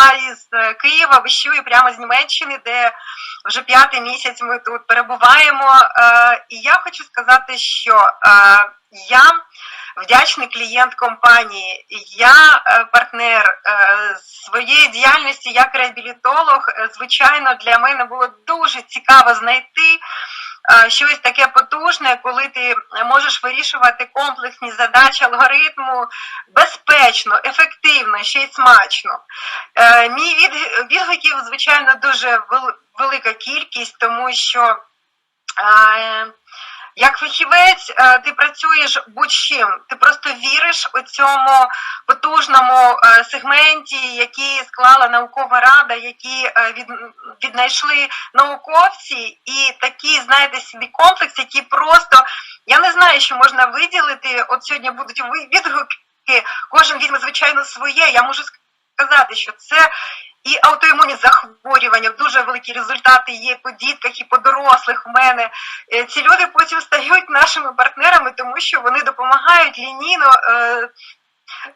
сама із е, Києва, вищую прямо з Німеччини, де вже п'ятий місяць ми тут перебуваємо. Е, І я хочу сказати, що е, я вдячний клієнт компанії, я партнер своєї діяльності як реабілітолог. Звичайно, для мене було дуже цікаво знайти щось таке потужне, коли ти можеш вирішувати комплексні задачі алгоритму безпечно, ефективно, ще й смачно. Е, Мій від- відгуків, звичайно, дуже велика кількість, тому що. Як фахівець, е, ти працюєш будь-чим. Ти просто віриш у цьому потужному е, сегменті, який склала наукова рада, які е, віднайшли науковці, і такий, знаєте, собі комплекс, який просто я не знаю, що можна виділити. От сьогодні будуть відгуки, кожен візьме, звичайно, своє. Я можу сказати, що це і аутоімунні захворювання, дуже великі результати є по дітках і по дорослих в мене. Е, Ці люди потім стають нашими партнерами, тому що вони допомагають лінійно. е,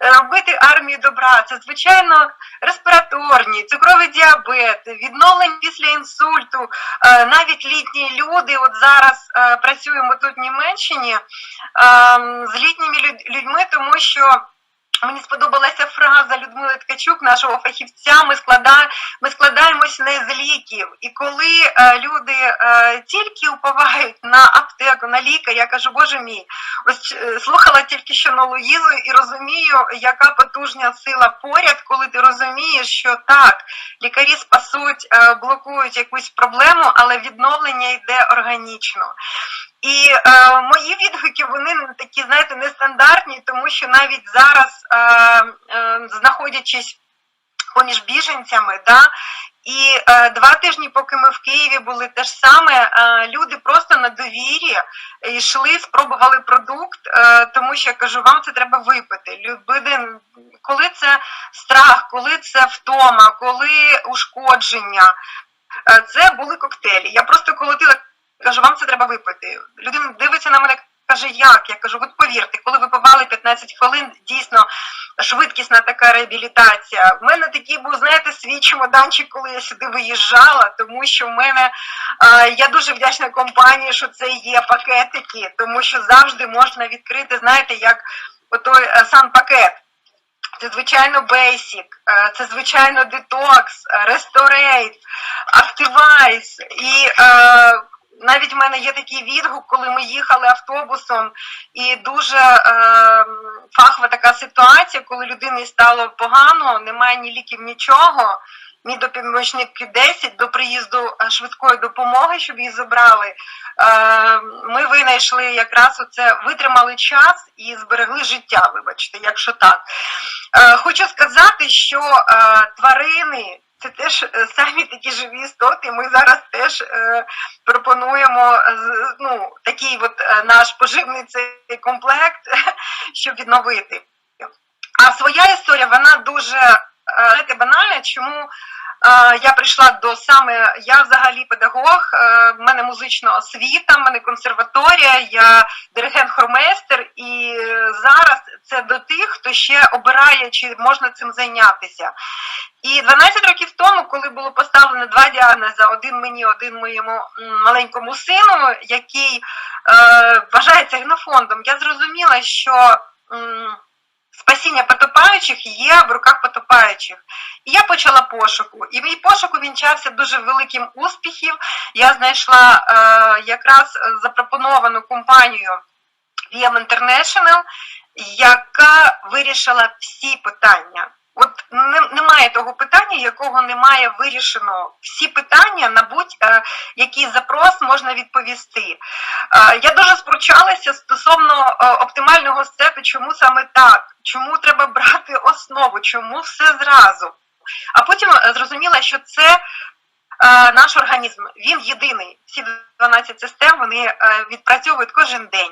Робити армію добра, це звичайно респіраторні, цукровий діабет, відновлення після інсульту, Е, навіть літні люди. От зараз працюємо тут в Німеччині е, з літніми люд- людьми, тому що Мені сподобалася фраза Людмили Ткачук, нашого фахівця. Ми складаємо, ми складаємось не з ліків. І коли е, люди е, тільки уповають на аптеку, на ліка, я кажу, боже мій, ось е, слухала тільки що на Луїзу і розумію, яка потужна сила поряд, коли ти розумієш, що так, лікарі спасуть, е, блокують якусь проблему, але відновлення йде органічно. І е, мої відгуки вони такі, знаєте, нестандартні, тому що навіть зараз, е, е, знаходячись поміж біженцями, да, і е, два тижні, поки ми в Києві були те ж саме, е, люди просто на довірі йшли, спробували продукт, е, тому що я кажу, вам це треба випити. Люди, коли це страх, коли це втома, коли ушкодження, е, це були коктейлі. Я просто колотила. Кажу, вам це треба випити. Людина дивиться на мене, каже, як? Я кажу, от повірте, коли випивали 15 хвилин, дійсно швидкісна така реабілітація. В мене такий був, знаєте, свій чемоданчик, коли я сюди виїжджала, тому що в мене е, я дуже вдячна компанії, що це є пакетики, тому що завжди можна відкрити, знаєте, як отой е, сан-пакет. Це звичайно Basic, е, це звичайно Detox, е, Restorate, Activize. І навіть в мене є такий відгук, коли ми їхали автобусом, і дуже е, фахова така ситуація, коли людині стало погано, немає ні ліків, нічого. Мій допомічник 10 до приїзду е, швидкої допомоги, щоб її забрали. Е, ми винайшли якраз оце, витримали час і зберегли життя, вибачте, якщо так. Е, Хочу сказати, що тварини це теж е, самі такі живі істоти. Ми зараз теж е, пропонуємо е, ну, такий от наш поживний цей комплект, щоб відновити. А своя історія, вона дуже знаєте, банальна. Чому я прийшла до саме, я взагалі педагог, е, в мене музична освіта, в мене консерваторія, я диригент-хормейстер, і е, зараз це до тих, хто ще обирає, чи можна цим зайнятися. І 12 років тому, коли було поставлено два діагнози, один мені, один моєму маленькому сину, який е, вважається генофондом, я зрозуміла, що м, спасіння потопаючих є в руках потопаючих. І я почала пошуку. І мій пошук увінчався дуже великим успіхом. Я знайшла е, якраз запропоновану компанію VM International, яка вирішила всі питання. От немає того питання, якого немає вирішено. Всі питання на будь-який запрос можна відповісти. Е, Я дуже спручалася стосовно е, оптимального сету, чому саме так, чому треба брати основу, чому все зразу. А потім е, зрозуміла, що це е, наш організм, він єдиний. Всі 12 систем вони е, відпрацьовують кожен день.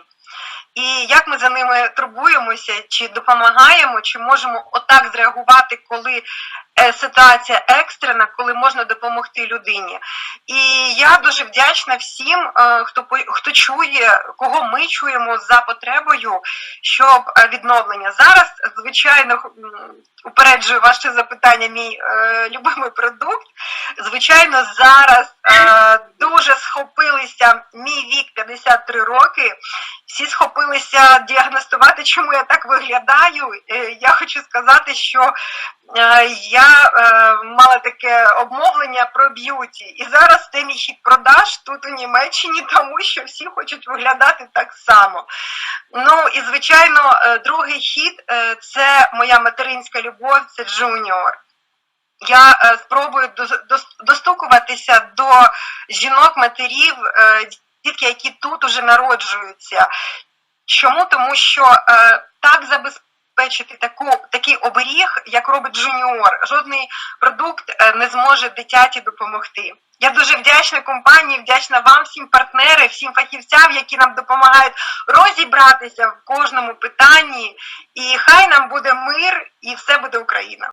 І як ми за ними турбуємося, чи допомагаємо, чи можемо отак зреагувати, коли е, ситуація екстрена, коли можна допомогти людині. І я дуже вдячна всім, е, хто хто чує, кого ми чуємо за потребою, щоб е, відновлення зараз, звичайно, упереджую ваше запитання, мій е, любимий продукт. Звичайно, зараз е, дуже схопилися мій вік 53 роки. Всі схопилися діагностувати, чому я так виглядаю. Е, я хочу сказати, що е, я е, мала таке обмовлення про б'юті. І зараз це мій хід продаж тут у Німеччині, тому що всі хочуть виглядати так само. Ну і звичайно, другий хід це моя материнська любов, це Джуніор. Я спробую дос- дос- достукуватися до жінок-матерів, е, дітки, які тут уже народжуються. Чому? Тому що е, так забезпечити таку, такий оберіг, як робить Джуніор, жодний продукт е, не зможе дитяті допомогти. Я дуже вдячна компанії, вдячна вам, всім партнерам, всім фахівцям, які нам допомагають розібратися в кожному питанні. І хай нам буде мир, і все буде Україна.